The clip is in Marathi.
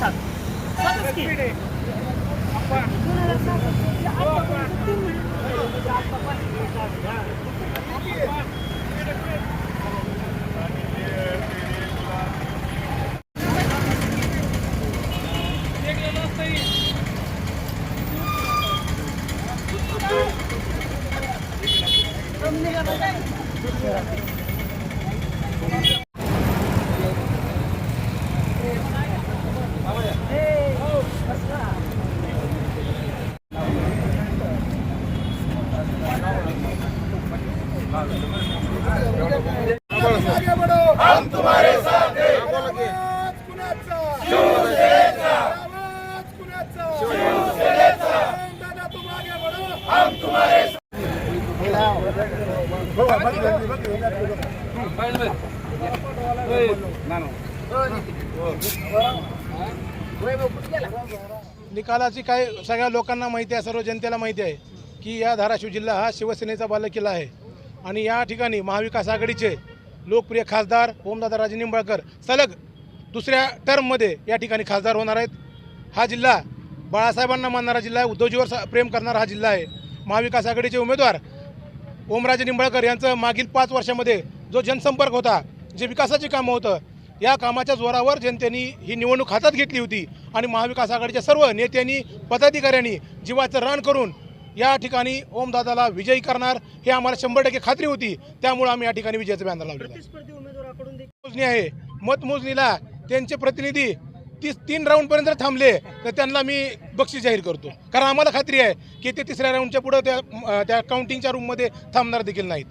সাত সাতাশ কি दोन हजार सात Thank you. हम तुम्हारे निकालाची काय सगळ्या लोकांना माहिती आहे सर्व जनतेला माहिती आहे की या धाराशिव जिल्हा हा शिवसेनेचा बालेकिल्ला आहे. आणि या ठिकाणी महाविकास आघाडीचे लोकप्रिय खासदार ओमदादा राजे निंबाळकर सलग दुसऱ्या टर्ममध्ये या ठिकाणी खासदार होणार आहेत. हा जिल्हा बाळासाहेबांना मानणारा जिल्हा आहे. उद्धवजीवर प्रेम करणारा हा जिल्हा आहे. महाविकास आघाडीचे उमेदवार ओमराजे निंबाळकर यांचं मागील पाच वर्षामध्ये जो जनसंपर्क होता जे विकासाची कामं होतं या कामाच्या जोरावर जनतेने ही निवडणूक हातात घेतली होती. आणि महाविकास आघाडीच्या सर्व नेत्यांनी पदाधिकाऱ्यांनी जीवाचं रान करून या ठिकाणी ओमदादाला विजयी करणार. हे आम्हाला शंभर टक्के खात्री होती. त्यामुळे आम्ही या ठिकाणी विजयाचं बॅनर देखील मोजणी आहे. मतमोजणीला त्यांचे प्रतिनिधी तीस तीन राऊंडपर्यंत थांबले तर त्यांना मी बक्षीस जाहीर करतो. कारण आम्हाला खात्री आहे की ते तिसऱ्या राऊंडच्या पुढं त्या त्या काउंटिंगच्या रूममध्ये थांबणार देखील नाहीत.